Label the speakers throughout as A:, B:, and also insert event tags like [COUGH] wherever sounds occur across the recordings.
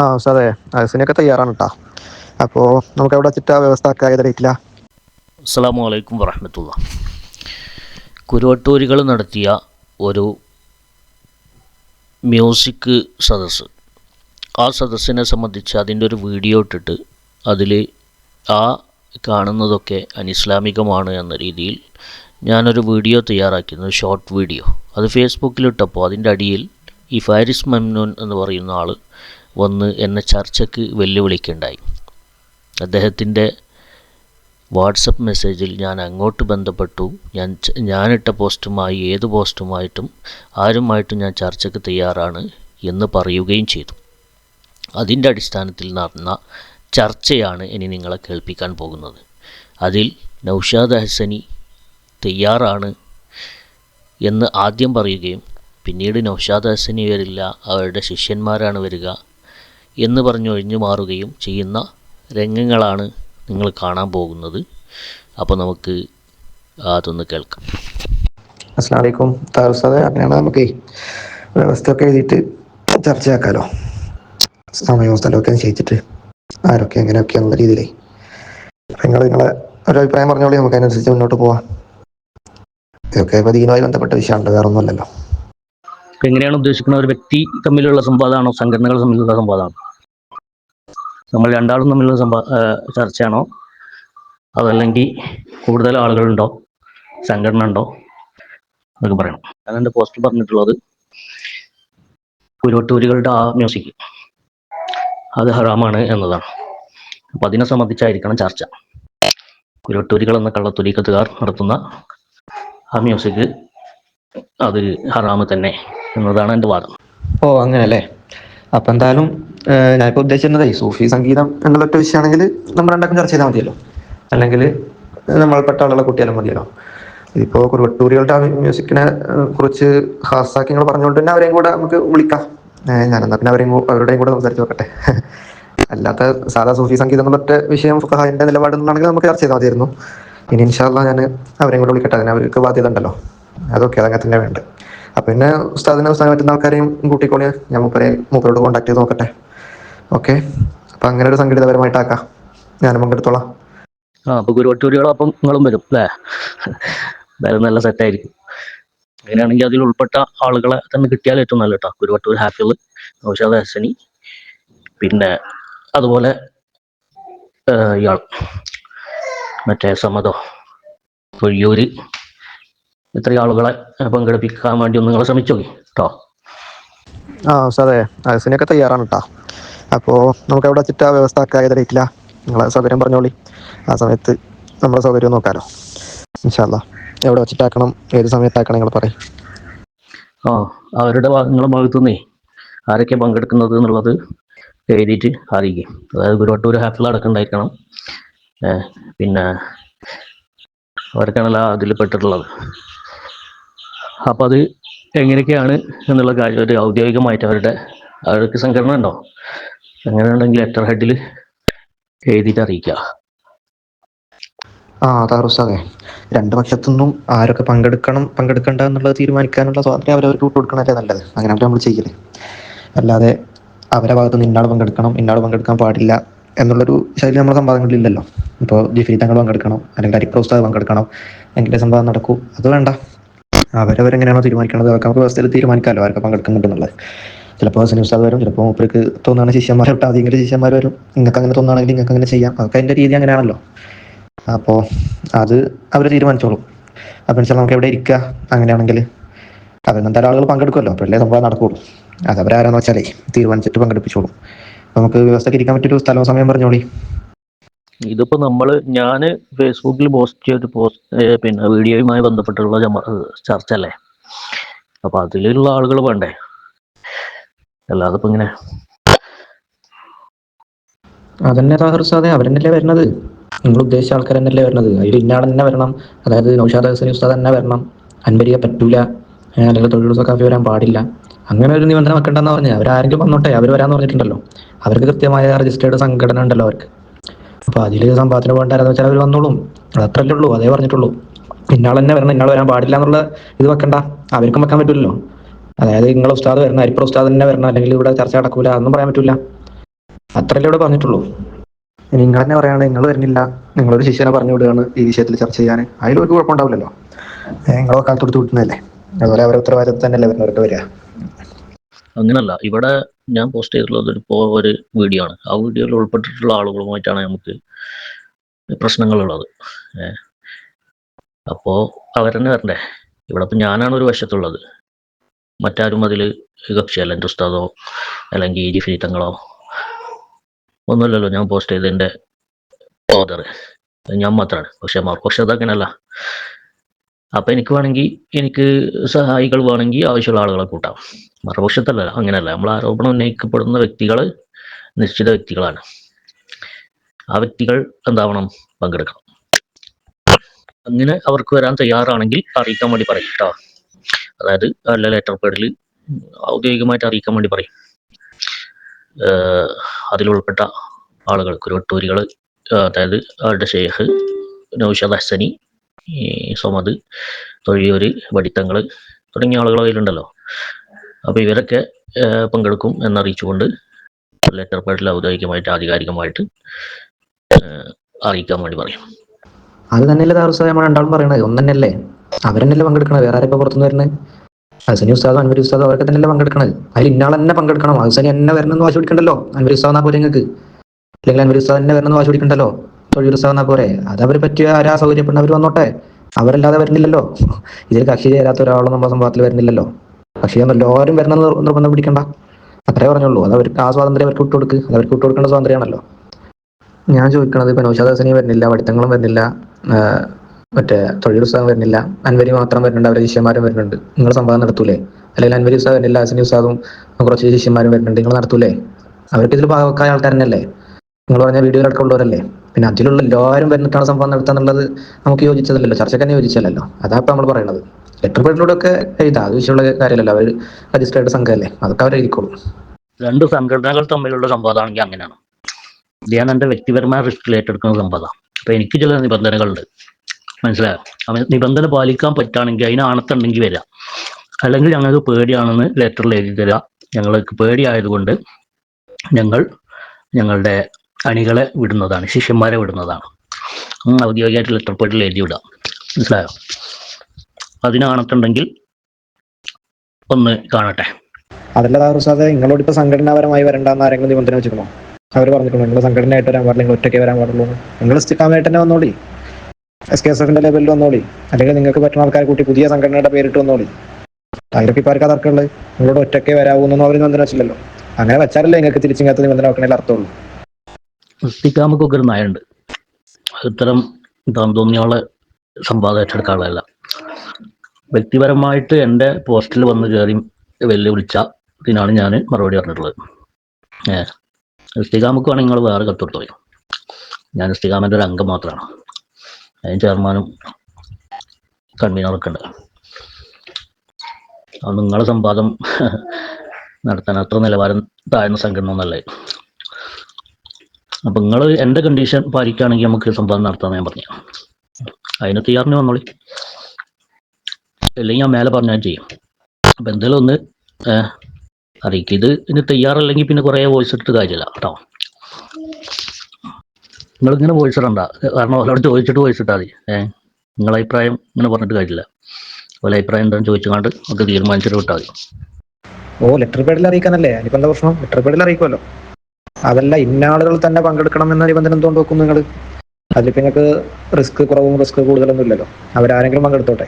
A: ആ സാറേ. അസിനൊക്കെ തയ്യാറാണ് കേട്ടോ അപ്പോൾ നമുക്ക് എവിടെ ചിറ്റ വ്യവസ്ഥ ഡേറ്റിലാണ്
B: അസ്സാം വലൈക്കും വറഹമത്തുള്ള. കുരുവട്ടൂരികൾ നടത്തിയ ഒരു മ്യൂസിക് സദസ് ആ സദസ്സിനെ സംബന്ധിച്ച് അതിന്റെ ഒരു വീഡിയോ ഇട്ടിട്ട് അതിൽ ആ കാണുന്നതൊക്കെ അനിസ്ലാമികമാണ് എന്ന രീതിയിൽ ഞാനൊരു വീഡിയോ തയ്യാറാക്കിയിരുന്നു ഷോർട്ട് വീഡിയോ. അത് ഫേസ്ബുക്കിലിട്ടപ്പോൾ അതിന്റെ അടിയിൽ ഈ ഫാരിസ് മംനൂൻ എന്ന് പറയുന്ന ആൾ വന്ന് എന്നെ ചർച്ചയ്ക്ക് വെല്ലുവിളിക്കുണ്ടായി. അദ്ദേഹത്തിന്റെ വാട്സപ്പ് മെസ്സേജിൽ ഞാൻ അങ്ങോട്ട് ബന്ധപ്പെട്ടു. ഞാൻ ഞാനിട്ട പോസ്റ്റുമായി ഏത് പോസ്റ്റുമായിട്ടും ആരുമായിട്ടും ഞാൻ ചർച്ചയ്ക്ക് തയ്യാറാണ് എന്ന് പറയുകയും ചെയ്തു. അതിന്റെ അടിസ്ഥാനത്തിൽ നടന്ന ചർച്ചയാണ് ഇനി നിങ്ങളെ കേൾപ്പിക്കാൻ പോകുന്നത്. അതിൽ നൗഷാദ് ഹസനി തയ്യാറാണ് എന്ന് ആദ്യം പറയുകയും പിന്നീട് നൗഷാദ് ഹസനി വരില്ല അവരുടെ ശിഷ്യന്മാരാണ് വരിക എന്ന് പറഞ്ഞൊഴിഞ്ഞു മാറുകയും ചെയ്യുന്ന രംഗങ്ങളാണ് നിങ്ങൾ കാണാൻ പോകുന്നത്. അപ്പോൾ നമുക്ക് അതൊന്ന് കേൾക്കാം.
A: അസ്സാം താറുസാദെ അങ്ങനെയാണ് നമുക്ക് വ്യവസ്ഥയൊക്കെ എഴുതിയിട്ട് ചർച്ചയാക്കാലോ? സമയവും സ്ഥലമൊക്കെ നിശ്ചയിച്ചിട്ട് ആരൊക്കെ എങ്ങനെയൊക്കെ എന്നുള്ള അപ്പം നിങ്ങൾ നിങ്ങളെ ഒരു അഭിപ്രായം പറഞ്ഞോളി നമുക്ക് അതിനനുസരിച്ച് മുന്നോട്ട് പോവാം. ഇതൊക്കെ ഇപ്പോൾ ദീനുമായി ബന്ധപ്പെട്ട വിഷയമുണ്ട് വേറെ ഒന്നുമല്ലല്ലോ
B: ഇപ്പൊ എങ്ങനെയാണ് ഉദ്ദേശിക്കുന്നത്? ഒരു വ്യക്തി തമ്മിലുള്ള സംവാദമാണോ? സംഘടനകൾ തമ്മിലുള്ള സംവാദമാണോ? നമ്മൾ രണ്ടാളും തമ്മിലുള്ള സംവാ ചർച്ചയാണോ? അതല്ലെങ്കിൽ കൂടുതൽ ആളുകളുണ്ടോ? സംഘടന ഉണ്ടോ? എന്നൊക്കെ പറയണം. ഞാൻ എന്റെ പോസ്റ്റ് പറഞ്ഞിട്ടുള്ളത്. കുരുവട്ടൂരികളുടെ ആ മ്യൂസിക്. അത് ഹറാമാണ് എന്നതാണ്. അപ്പം അതിനെ സംബന്ധിച്ചായിരിക്കണം ചർച്ച. കുരുവട്ടൂരികൾ എന്ന കള്ളത്തുരീക്കത്തുകാർ നടത്തുന്ന ആ മ്യൂസിക് അത് ഹറാമ് തന്നെ. എന്നതാണ് എന്റെ വാദം.
A: ഓ അങ്ങനല്ലേ? അപ്പം എന്തായാലും ഞാനിപ്പോ ഞാനിപ്പോൾ ഉദ്ദേശിച്ചിരുന്നതേ സൂഫി സംഗീതം എന്നുള്ള ഒറ്റ വിഷയമാണെങ്കിൽ നമ്മൾ രണ്ടാക്കും ചർച്ച ചെയ്താൽ മതിയല്ലോ. അല്ലെങ്കിൽ നമ്മൾ നമ്മൾപ്പെട്ട ആളുകളെ കുട്ടിയാലും മതിയല്ലോ. ഇതിപ്പോൾ കുറുവട്ടൂരികളുടെ മ്യൂസിക്കിനെ കുറിച്ച് ഹാസാക്കി നിങ്ങൾ പറഞ്ഞുകൊണ്ട് തന്നെ അവരെയും കൂടെ നമുക്ക് വിളിക്കാം. ഞാനെന്നാ പിന്നെ അവരെയും അവരുടെയും കൂടെ സംസാരിച്ച് നോക്കട്ടെ. [LAUGHS] അല്ലാത്ത സാധാ സൂഫി സംഗീതം എന്നുള്ള വിഷയം ഫുഖഹാന്റെ നിലപാട് എന്നാണെങ്കിൽ നമുക്ക് ചർച്ച ചെയ്താൽ മതിയായിരുന്നു. ഇനി ഇൻഷാല്ല ഞാൻ അവരെയും കൂടെ വിളിക്കട്ടെ. അതിന് അവർക്ക് ബാധ്യത ഉണ്ടല്ലോ. അതൊക്കെ അതങ്ങനെ തന്നെ വേണ്ടത് അപ്പം പിന്നെ ഉസ്താദിനെ ഉസ്താദിനെ പറ്റുന്ന ആൾക്കാരെയും കൂട്ടിക്കോളി. ഞാൻ മൂപ്പരെ മൂപ്പരോട് കോൺടാക്ട് ചെയ്ത് നോക്കട്ടെ. ഓക്കെ അപ്പം അങ്ങനെ ഒരു സംഘടിതപരമായിട്ടാക്കാം ഞാനും പങ്കെടുത്തോളാം
B: ആ അപ്പൊ ഗുരുവട്ടൂരികളും അപ്പം നിങ്ങളും വരും അല്ലേ? എന്തായാലും നല്ല സെറ്റായിരിക്കും അങ്ങനെയാണെങ്കിൽ അതിൽ ഉൾപ്പെട്ട ആളുകളെ തന്നെ കിട്ടിയാൽ ഏറ്റവും നല്ല കേട്ടോ ഗുരുവട്ടൂർ ഹാഫിൾ നൗഷാദ് ഹസനി പിന്നെ അതുപോലെ ഇയാൾ. മറ്റേ സമതോ പൊഴിയൂര് ഇത്രയും ആളുകളെ പങ്കെടുപ്പിക്കാൻ വേണ്ടി ഒന്ന് നിങ്ങൾ ശ്രമിച്ചു കേട്ടോ?
A: ആ സാറേ അതിനൊക്കെ തയ്യാറാണ് കേട്ടോ അപ്പോ നമുക്ക് എവിടെ വെച്ചിട്ട് ആ വ്യവസ്ഥ ഡേറ്റിലാണ് നിങ്ങളെ സൗകര്യം പറഞ്ഞോളി. ആ സമയത്ത് നമ്മുടെ സൗകര്യം നോക്കാലോ. ഇൻഷാല്ല എവിടെ വെച്ചിട്ടാക്കണം ഏത് സമയത്താക്കണം നിങ്ങൾ പറയും.
B: ആ അവരുടെ ഭാഗങ്ങളുടെ ഭാഗത്തു നിന്നേ ആരൊക്കെ പങ്കെടുക്കുന്നത് എന്നുള്ളത് എഴുതിയിട്ട് അറിയിക്കും. അതായത് ഗുരുവട്ടൂർ ഹാപ്പിൽ അടക്കണ്ടായിരിക്കണം പിന്നെ അവർക്കാണല്ലോ അതിൽ പെട്ടിട്ടുള്ളത്. അപ്പം അത് എങ്ങനെയൊക്കെയാണ് എന്നുള്ള കാര്യം ഒരു ഔദ്യോഗികമായിട്ട് അവരുടെ അവർക്ക് സംഘടന ഉണ്ടോ? അങ്ങനെ ഉണ്ടെങ്കിൽ ലെറ്റർ ഹെഡിൽ എഴുതിയിട്ട് അറിയിക്കുക.
A: ആ താറുസാതെ രണ്ട് പക്ഷത്തുനിന്നും ആരൊക്കെ പങ്കെടുക്കണം പങ്കെടുക്കണ്ട എന്നുള്ളത് തീരുമാനിക്കാനുള്ള സ്വാതന്ത്ര്യം അവരവർക്ക് വിട്ടു കൊടുക്കണല്ലേ നല്ലത്. അങ്ങനെ നമ്മൾ ചെയ്യൽ. അല്ലാതെ അവരെ ഭാഗത്ത് നിന്ന് ഇന്നാൾ പങ്കെടുക്കണം ഇന്നാൾ പങ്കെടുക്കാൻ പാടില്ല എന്നുള്ളൊരു ശൈലി നമ്മുടെ സംവാദങ്ങളിലില്ലല്ലോ ഇപ്പോൾ ജിഫി തങ്ങൾ പങ്കെടുക്കണം അല്ലെങ്കിൽ അരിപ്ര ഉസ്താദ് പങ്കെടുക്കണം എങ്കിലേ സംവാദം നടക്കൂ. അത് വേണ്ട. അവരവരെങ്ങനെയാണോ തീരുമാനിക്കുന്നത് അവർക്ക് നമുക്ക് വ്യവസ്ഥയിൽ തീരുമാനിക്കാമല്ലോ ആരൊക്കെ പങ്കെടുക്കുന്നുണ്ടെന്നുള്ളത് ചിലപ്പോൾ ഹസനി ഉസ്താദ് വരും ചിലപ്പോൾ മൂപ്പർക്ക് തോന്നുകയാണ് ശിഷ്യന്മാർ വിട്ടാൽ അതിങ്ങനെ ശിഷ്യന്മാർ വരും. നിങ്ങൾക്ക് അങ്ങനെ തോന്നുകയാണെങ്കിൽ നിങ്ങൾക്ക് അങ്ങനെ ചെയ്യാം. അതൊക്കെ അതിന്റെ രീതി അങ്ങനെയാണല്ലോ. അപ്പോൾ അത് അവർ തീരുമാനിച്ചോളും. അപ്പം വെച്ചാൽ നമുക്ക് എവിടെ ഇരിക്കുക അങ്ങനെയാണെങ്കിൽ അതിനെന്തായാലും ആളുകൾ പങ്കെടുക്കുമല്ലോ. അപ്പോൾ അല്ലേ സംഭവം നടക്കുള്ളൂ. അത് അവരാരാന്ന് വെച്ചാലേ തീരുമാനിച്ചിട്ട് പങ്കെടുപ്പിച്ചോളും. നമുക്ക് വ്യവസ്ഥയ്ക്ക് ഇരിക്കാൻ പറ്റിയൊരു സ്ഥലവും സമയം പറഞ്ഞോളി.
B: ഇതിപ്പോൾ നമ്മൾ ഞാൻ ഫേസ്ബുക്കിൽ പോസ്റ്റ് ചെയ്ത പോസ്റ്റ് പിന്നെ വീഡിയോയുമായി ബന്ധപ്പെട്ടുള്ള ചർച്ച അല്ലേ അപ്പൊ അതിലുള്ള ആളുകൾ വേണ്ടേ? അല്ലാതെ ഇപ്പൊ ഇങ്ങനെ
A: അതന്നെ താഹർസാദെ അവരെന്നല്ലേ വരുന്നത് നിങ്ങൾ ഉദ്ദേശിച്ച ആൾക്കാർ തന്നെയല്ലേ വരുന്നത് അതിൽ ഇന്നാൾ തന്നെ വരണം. അതായത് നൗഷാദ് ഹസനി ഉസ്താദ് തന്നെ വരണം. അൻപരിയെ പറ്റൂല. അല്ലെങ്കിൽ തൊഴിലുറപ്പ് കാഫി വരാൻ പാടില്ല. അങ്ങനെ ഒരു നിബന്ധന വെക്കണ്ടെന്ന് പറഞ്ഞത് അവരാരെങ്കിലും വന്നോട്ടെ. അവർ വരാന്ന് പറഞ്ഞിട്ടുണ്ടല്ലോ. അവർക്ക് കൃത്യമായ രജിസ്റ്റേർഡ് സംഘടന ഉണ്ടല്ലോ അവർക്ക്. അപ്പോൾ അതിൽ സംഭവത്തിന് വേണ്ടാരെന്ന് വെച്ചാൽ അവർ വന്നോളും. അത് അത്രല്ലേ ഉള്ളൂ അതേ പറഞ്ഞിട്ടുള്ളൂ. ഇന്നാൾ തന്നെ വരണം ഇന്നാൾ വരാൻ പാടില്ല എന്നുള്ള ഇത് വെക്കണ്ട. അവർക്കും വെക്കാൻ പറ്റില്ലല്ലോ. അതായത് നിങ്ങൾ ഉസ്താദ് വരണം അരിപ്പുറ ഉസ്താദ് തന്നെ വരണം അല്ലെങ്കിൽ ഇവിടെ ചർച്ച നടക്കൂല അതൊന്നും പറയാൻ പറ്റില്ല അത്രല്ലേ ഇവിടെ പറഞ്ഞിട്ടുള്ളൂ. ഇനി നിങ്ങൾ തന്നെ പറയാണ് നിങ്ങൾ വരുന്നില്ല. നിങ്ങളൊരു ശിഷ്യനെ പറഞ്ഞു വിടുകയാണ് ഈ വിഷയത്തിൽ ചർച്ച ചെയ്യാൻ. അതിൽ ഒരു കുഴപ്പമുണ്ടാവില്ലല്ലോ നിങ്ങൾ കാലത്തൊടുത്ത് വിട്ടുന്നതല്ലേ അതുപോലെ അവരെ ഉത്തരവാദിത്തം തന്നെയല്ലേ വരുന്നവരുടെ വരിക.
B: അങ്ങനല്ല ഇവിടെ ഞാൻ പോസ്റ്റ് ചെയ്തിട്ടുള്ളത് ഒരു ഒരു വീഡിയോ ആണ്. ആ വീഡിയോയിൽ ഉൾപ്പെട്ടിട്ടുള്ള ആളുകളുമായിട്ടാണ് നമുക്ക് പ്രശ്നങ്ങളുള്ളത്. അപ്പോ അവർ അവരെന്നെ വരണ്ടേ? ഇവിടെ ഇപ്പം ഞാനാണ് ഒരു വശത്തുള്ളത്. മറ്റാരും അതിൽ കക്ഷിയല്ല എന്റെ ഉസ്താദോ അല്ലെങ്കിൽ ജിഫി തങ്ങളോ ഒന്നുമില്ലല്ലോ ഞാൻ പോസ്റ്റ് ചെയ്തതിന്റെ ഓദർ ഞാൻ മാത്രമാണ് പക്ഷെ മറുപക്ഷം അതങ്ങനല്ല അപ്പം എനിക്ക് വേണമെങ്കിൽ എനിക്ക് സഹായികൾ വേണമെങ്കിൽ ആവശ്യമുള്ള ആളുകളെ കൂട്ടാം. മറുപക്ഷത്തല്ല അങ്ങനെയല്ല. നമ്മൾ ആരോപണം ഉന്നയിക്കപ്പെടുന്ന വ്യക്തികൾ നിശ്ചിത വ്യക്തികളാണ്. ആ വ്യക്തികൾ എന്താവണം? പങ്കെടുക്കണം. അങ്ങനെ അവർക്ക് വരാൻ തയ്യാറാണെങ്കിൽ അറിയിക്കാൻ വേണ്ടി പറയും കേട്ടോ അതായത് അല്ല ലെറ്റർ പേഡിൽ ഔദ്യോഗികമായിട്ട് അറിയിക്കാൻ വേണ്ടി പറയും. അതിലുൾപ്പെട്ട ആളുകൾ കുരുവട്ടൂരികൾ അതായത് അവരുടെ ഷെയ്ഖ് നൗഷദ് ഹസനി സൊമദ് തൊഴിയൂര് വടിത്തങ്ങൾ തുടങ്ങിയ ആളുകൾ അതിലുണ്ടല്ലോ അപ്പോൾ ഇവരൊക്കെ പങ്കെടുക്കും എന്നറിയിച്ചുകൊണ്ട് ലെറ്റർ പേഡിൽ ഔദ്യോഗികമായിട്ട് ആധികാരികമായിട്ട് അറിയിക്കാൻ വേണ്ടി പറയും.
A: അത് തന്നെയല്ലേ ദാറുസാദ് നമ്മൾ രണ്ടാളും പറയണത്? ഒന്ന് തന്നെയല്ലേ? അവരെന്നല്ലേ പങ്കെടുക്കണത്? വേറെ ആരെപ്പോ പുറത്തുനിന്ന് വരുന്നത് ഹസനി ഉസ്താദോ അൻവരി ഉസ്താദോ അവരൊക്കെ തന്നെയല്ലേ പങ്കെടുക്കണത്? അതിൽ ഇന്നാൾ തന്നെ പങ്കെടുക്കണം. ഹസനി എന്നെ വരണമെന്ന് വാശി പിടിക്കണ്ടല്ലോ? അൻവരി ഉസ്താദ് എന്നാ പോരെ നിങ്ങൾക്ക്? അല്ലെങ്കിൽ അൻവരി ഉസ്താദ് എന്നെ വരണമെന്ന് വാശി പിടിക്കണ്ടല്ലോ? തൊഴിൽ ഉസ്താദ് എന്നാ പോരെ? അത് അവർ പറ്റിയ ആരാ സൗകര്യപ്പെടുന്ന അവർ വന്നോട്ടെ? അവരല്ലാതെ വരുന്നില്ലല്ലോ? ഇതിൽ കക്ഷി ചേരാത്ത ഒരാളും നമ്മുടെ സംഭവത്തിൽ വരുന്നില്ലല്ലോ? കക്ഷിയൊന്നും എല്ലാവരും വരുന്ന നിർ- നിർബന്ധം പിടിക്കണ്ട. അത്രേ പറഞ്ഞുള്ളൂ. അത് അവർക്ക് ആ സ്വാതന്ത്ര്യം അവർക്ക് വിട്ടുകൊടുക്ക് അത് അവർക്ക് വിട്ടുകൊടുക്കേണ്ട സ്വാതന്ത്ര്യമാണല്ലോ. ഞാൻ ചോദിക്കണത് ഇപ്പൊ നൗഷാദ് ഹസനി വരുന്നില്ല വടിത്തങ്ങളും വരുന്നില്ല മറ്റേ തൊഴിൽ ഉത്സാഹം വരുന്നില്ല അൻവരി മാത്രം വരുന്നുണ്ട് അവരുടെ ശിഷ്യന്മാരും വരുന്നുണ്ട്. നിങ്ങൾ സംവാദം നടത്തൂലേ? അല്ലെങ്കിൽ അൻവരി ഉത്സാഹം വരുന്നില്ല ഹസനി ഉത്സാഹവും കുറച്ച് ശിഷ്യന്മാരും വരുന്നുണ്ട് നിങ്ങൾ നടത്തൂലേ? അവർക്ക് ഇതിൽ ഭാഗക്കായ ആൾക്കാരനല്ലേ? നിങ്ങൾ പറഞ്ഞ വീഡിയോയിലൊക്കെ ഉള്ളവരല്ലേ പിന്നെ അതിലുള്ള എല്ലാവരും വരുന്നിട്ടാണ് സംഭവം നടത്തുക എന്നുള്ളത് നമുക്ക് യോജിച്ചതല്ലല്ലോ ചർച്ചക്കന്നെ യോജിച്ചല്ലോ അതാ ഇപ്പൊ നമ്മൾ പറയുന്നത് ലെറ്റർ പേഡിലൂടെ ഒക്കെ എഴുതാം അത് വിഷയമുള്ള കാര്യമല്ലല്ലോ അവർ രജിസ്റ്റേർഡ് സംഘമല്ലേ അതൊക്കെ അവർ
B: രണ്ട് സംഘടനകൾ തമ്മിലുള്ള സംവാദമാണെങ്കിൽ അങ്ങനെയാണ്. ഇതാണ് എന്റെ വ്യക്തിപരമായ റിസ്കിൽ ഏറ്റെടുക്കുന്ന സംവാദം അപ്പൊ എനിക്ക് ചില നിബന്ധനകളുണ്ട്. മനസ്സിലായോ? അവൻ നിബന്ധന പാലിക്കാൻ പറ്റുകയാണെങ്കിൽ അതിന് ആണത്തുണ്ടെങ്കിൽ വരാം അല്ലെങ്കിൽ ഞങ്ങൾക്ക് പേടിയാണെന്ന് ലെറ്ററിൽ എഴുതി തരാം ഞങ്ങൾക്ക് പേടിയായതുകൊണ്ട് ഞങ്ങൾ ഞങ്ങളുടെ അണികളെ വിടുന്നതാണ് ശിഷ്യന്മാരെ വിടുന്നതാണ്. ഔദ്യോഗികമായിട്ട് ലെറ്റർ പേഡിൽ എഴുതി വിടാം മനസ്സിലായോ? അതിന് ആണത്തുണ്ടെങ്കിൽ ഒന്ന് കാണട്ടെ.
A: അതല്ല ദാറുസാദ് നിങ്ങളോട് ഇപ്പൊ സംഘടനാപരമായി വരണ്ടെന്ന് ആരെങ്കിലും നിബന്ധന വെച്ചിരുന്നോ അവർ പറഞ്ഞിട്ടുണ്ടോ നിങ്ങൾ സംഘടനയായിട്ട് വരാൻ പാടില്ല നിങ്ങൾ ഒറ്റയ്ക്ക് വരാൻ പാടുള്ളൂ? നിങ്ങൾ സ്ഥിരമായിട്ട് തന്നെ വന്നോളി. എസ് കെ എസ് എഫിന്റെ ലെവലിൽ വന്നോളി. അല്ലെങ്കിൽ നിങ്ങൾക്ക് പറ്റുന്ന ആൾക്കാരെ കൂട്ടി പുതിയ സംഘടനയുടെ പേരിട്ട് വന്നോളി. അതിലൊക്കെ ഇപ്പൊ ആർക്കാ തർക്കമുള്ളത്. നിങ്ങളോട് ഒറ്റയ്ക്ക് വരാവൂന്നൊന്നും അവർ നിബന്ധന വെച്ചില്ലല്ലോ. അങ്ങനെ വെച്ചാലല്ലേ നിങ്ങൾക്ക് തിരിച്ചിങ്ങനത്തെ നിബന്ധന വെക്കണേൽ അർത്ഥമുള്ളൂ.
B: ഇസ്തിക്കാമക്കൊക്കെ ഒരു നയമുണ്ട്. ഇത്തരം താൻ തോന്നിയാളെ സംവാദം ഏറ്റെടുക്കാനുള്ളതല്ല വ്യക്തിപരമായിട്ട് എന്റെ പോസ്റ്റിൽ വന്ന് കയറി വെല്ലുവിളിച്ച ഇതിനാണ് ഞാൻ മറുപടി പറഞ്ഞിട്ടുള്ളത്. ഏ ഇസ്തികാമക്ക് വേണമെങ്കിൽ നിങ്ങൾ വേറെ കത്തെടുത്തോ ഞാൻ ഇസ്തികാമന്റെ ഒരു അംഗം മാത്രമാണ്. അതിന് ചെയർമാനും കൺവീനറൊക്കെ ഉണ്ട്. അത് നിങ്ങളെ സംവാദം നടത്താൻ അത്ര നിലവാരം താഴ്ന്ന സംഘടന ഒന്നല്ലേ അപ്പൊ നിങ്ങൾ എന്റെ കണ്ടീഷൻ പാലിക്കുകയാണെങ്കിൽ നമുക്ക് സംവാദം നടത്താമെന്ന് ഞാൻ പറഞ്ഞു. അതിന് തയ്യാറിന് വന്നോളി. അല്ലെങ്കിൽ ഞാൻ മേലെ പറഞ്ഞാൽ ചെയ്യും. അപ്പൊ എന്തായാലും ഒന്ന് അറിയിക്കും. ഇത് ഇന്ന് തയ്യാറല്ലെങ്കിൽ പിന്നെ കുറേ വോയിസ് ഇട്ടിട്ട് കാര്യമില്ല കേട്ടോ. നിങ്ങളിങ്ങനെ വോയിസ് ഇടണ്ട. കാരണം അവരോട് ചോദിച്ചിട്ട് വോയിസ് ഇട്ടാൽ മതി. ഏഹ് നിങ്ങളെ അഭിപ്രായം ഇങ്ങനെ പറഞ്ഞിട്ട് കാര്യമില്ല. ഓലെ അഭിപ്രായം എന്താണെന്ന് ചോദിച്ചുകൊണ്ട് നമുക്ക് തീരുമാനിച്ചിട്ട് വിട്ടാൽ മതി.
A: ഓ ലെറ്റർ പേഡിൽ അറിയിക്കാനല്ലേ? അതിപ്പോ എന്താ പ്രശ്നം? ലെറ്റർ പേഡിൽ അറിയിക്കുമല്ലോ അതല്ല ഇന്ന ആളുകൾ തന്നെ പങ്കെടുക്കണം എന്ന നിബന്ധന എന്തുകൊണ്ട് വെക്കും നിങ്ങൾ അതിലിപ്പോ നിങ്ങൾക്ക് റിസ്ക് കുറവും റിസ്ക് കൂടുതലൊന്നും ഇല്ലല്ലോ. അവരാരെങ്കിലും പങ്കെടുത്തോട്ടെ?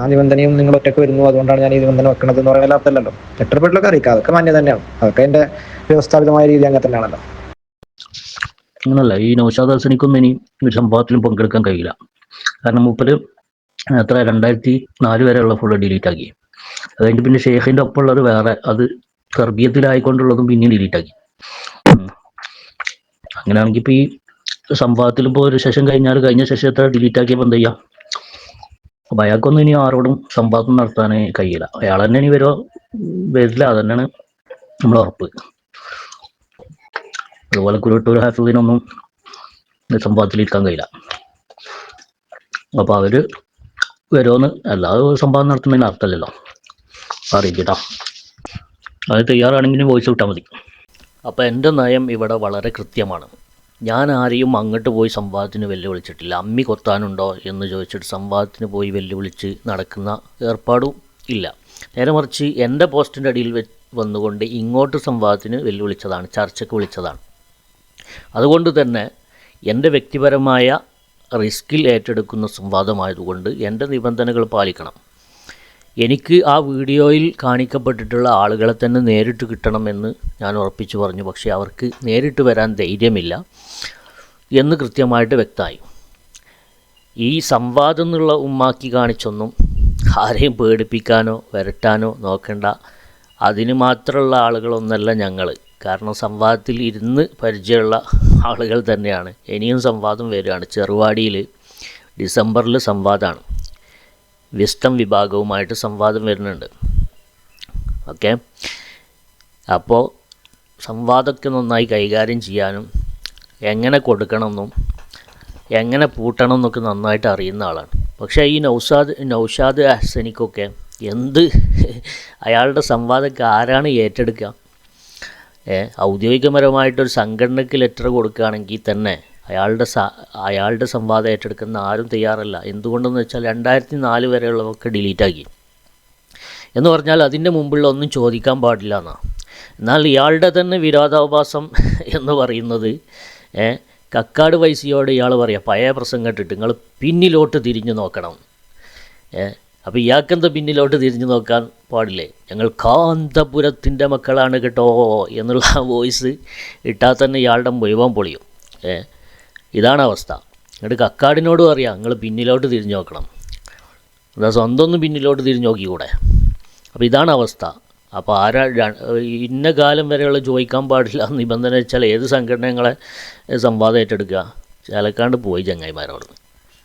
A: ആ നിബന്ധനയും നിങ്ങൾ ഒറ്റയ്ക്ക് വരുന്നു അതുകൊണ്ടാണ് ഞാൻ ഈ നിബന്ധന വെക്കണത് എന്ന് പറയുന്ന അർത്ഥമല്ലല്ലോ ലെറ്റർ പേഡിലൊക്കെ അറിയിക്കാം. അതൊക്കെ മാന്യ തന്നെയാണ്. അതൊക്കെ എന്റെ വ്യവസ്ഥാപിതമായ രീതി അങ്ങനെ തന്നെയാണല്ലോ.
B: അങ്ങനല്ല ഈ നൗഷാദ് ഹസനിക്കൊന്നും ഇനി ഒരു സംഭവത്തിലും പങ്കെടുക്കാൻ കഴിയില്ല. കാരണം മൂപ്പര് എത്ര രണ്ടായിരത്തി നാല് വരെയുള്ള ഫുള്ള് ഡിലീറ്റ് ആക്കി. അത് കഴിഞ്ഞ് പിന്നെ ഷെയ്ഖിന്റെ ഒപ്പമുള്ളത് വേറെ അത് തർബീയത്തിലായിക്കൊണ്ടുള്ളതും പിന്നെ ഡിലീറ്റ് ആക്കി. അങ്ങനെയാണെങ്കിൽ ഇപ്പൊ ഈ സംഭവത്തിൽ ഇപ്പോൾ ഒരു സെഷൻ കഴിഞ്ഞാൽ കഴിഞ്ഞ സെഷൻ എത്ര ഡിലീറ്റ് ആക്കിയപ്പോൾ എന്താ ചെയ്യാം? അപ്പൊ അയാൾക്കൊന്നും ഇനി ആരോടും സംവാദം നടത്താൻ കഴിയില്ല. അയാൾ തന്നെ ഇനി വരുമോ വരില്ല. അതന്നെയാണ് നമ്മൾ ഉറപ്പ്. അതുപോലെ കുരുട്ടൂർ ഹാഫിദിനൊന്നും സംഭവത്തിൽ ഇരിക്കാൻ കഴിയില്ല. അപ്പൊ അവർ വരുമെന്ന് ഒരു സംഭവം നടത്തുന്നതിന് അർത്ഥമില്ലല്ലോ. അറിയിക്കട്ടോ. അത് തയ്യാറാണെങ്കിൽ വോയിസ് വിട്ടാൽ മതി.
C: അപ്പോൾ എന്റെ നയം ഇവിടെ വളരെ കൃത്യമാണ്. ഞാൻ ആരെയും അങ്ങോട്ട് പോയി സംവാദത്തിന് വെല്ലുവിളിച്ചിട്ടില്ല. അമ്മി കൊത്താനുണ്ടോ എന്ന് ചോദിച്ചിട്ട് സംവാദത്തിന് പോയി വെല്ലുവിളിച്ച് നടക്കുന്ന ഏർപ്പാടും ഇല്ല. നേരെ മറിച്ച് എന്റെ പോസ്റ്റിന്റെ അടിയിൽ വന്നുകൊണ്ട് ഇങ്ങോട്ട് സംവാദത്തിന് വെല്ലുവിളിച്ചതാണ് ചർച്ചയ്ക്ക് വിളിച്ചതാണ്. അതുകൊണ്ട് തന്നെ എന്റെ വ്യക്തിപരമായ റിസ്കിൽ ഏറ്റെടുക്കുന്ന സംവാദമായതുകൊണ്ട് എന്റെ നിബന്ധനകൾ പാലിക്കണം. എനിക്ക് ആ വീഡിയോയിൽ കാണിക്കപ്പെട്ടിട്ടുള്ള ആളുകളെ തന്നെ നേരിട്ട് കിട്ടണമെന്ന് ഞാൻ ഉറപ്പിച്ചു പറഞ്ഞു. പക്ഷേ അവർക്ക് നേരിട്ട് വരാൻ ധൈര്യമില്ല എന്ന് കൃത്യമായിട്ട് വ്യക്തമായി. ഈ സംവാദം എന്നുള്ള ഉമ്മാക്കി കാണിച്ചൊന്നും ആരെയും പേടിപ്പിക്കാനോ വരട്ടാനോ നോക്കണ്ട. അതിന് മാത്രമുള്ള ആളുകളൊന്നല്ല ഞങ്ങൾ കാരണം സംവാദത്തിൽ ഇരുന്ന് പരിചയമുള്ള ആളുകൾ തന്നെയാണ്. ഇനിയും സംവാദം വരികയാണ്. ചെറുവാടിയിൽ ഡിസംബറിൽ സംവാദമാണ്. വിസ്റ്റം വിഭാഗവുമായിട്ട് സംവാദം വരുന്നുണ്ട്. ഓക്കെ? അപ്പോൾ സംവാദമൊക്കെ നന്നായി കൈകാര്യം ചെയ്യാനും എങ്ങനെ കൊടുക്കണമെന്നും എങ്ങനെ പൂട്ടണം എന്നൊക്കെ നന്നായിട്ട് അറിയുന്ന ആളാണ്. പക്ഷേ ഈ നൗഷാദ് നൗഷാദ് അഹ്സനിക്കൊക്കെ എന്ത് അയാളുടെ സംവാദമൊക്കെ ആരാണ് ഏറ്റെടുക്കുക? ഔദ്യോഗികപരമായിട്ടൊരു സംഘടനയ്ക്ക് ലെറ്റർ കൊടുക്കുകയാണെങ്കിൽ തന്നെ അയാളുടെ അയാളുടെ സംവാദം ഏറ്റെടുക്കുന്ന ആരും തയ്യാറല്ല. എന്തുകൊണ്ടെന്ന് വെച്ചാൽ രണ്ടായിരത്തി നാല് വരെയുള്ളതൊക്കെ ഡിലീറ്റാക്കി. എന്ന് പറഞ്ഞാൽ അതിന്റെ മുമ്പുള്ള ഒന്നും ചോദിക്കാൻ പാടില്ല എന്നാണ് എന്നാൽ ഇയാളുടെ തന്നെ വിരോധാഭാസം എന്ന് പറയുന്നത് കക്കാട് വൈസിയോട് ഇയാൾ പറയാം പഴയ പ്രസംഗം ഇട്ടിട്ട് നിങ്ങൾ പിന്നിലോട്ട് തിരിഞ്ഞു നോക്കണം. അപ്പോൾ ഇയാൾക്കെന്താ പിന്നിലോട്ട് തിരിഞ്ഞു നോക്കാൻ പാടില്ലേ? ഞങ്ങൾ കാന്തപുരത്തിന്റെ മക്കളാണ് കേട്ടോ എന്നുള്ള വോയിസ് ഇട്ടാൽ തന്നെ ഇയാളുടെ മുഴുവൻ പൊളിയും. ഏ ഇതാണ് അവസ്ഥ. എന്നിട്ട് കക്കാടിനോടും അറിയാം നിങ്ങൾ പിന്നിലോട്ട് തിരിഞ്ഞു നോക്കണം. എന്താ സ്വന്തം ഒന്ന് പിന്നിലോട്ട് തിരിഞ്ഞു നോക്കിക്കൂടെ? അപ്പോൾ ഇതാണ് അവസ്ഥ. അപ്പോൾ ആരാ ഇന്ന കാലം വരെയുള്ള ചോദിക്കാൻ പാടില്ല നിബന്ധന വെച്ചാൽ ഏത് സംഘടനകളെ സംവാദം ഏറ്റെടുക്കുക? ചിലക്കാണ്ട് പോയി ചങ്ങായിമാരോട്.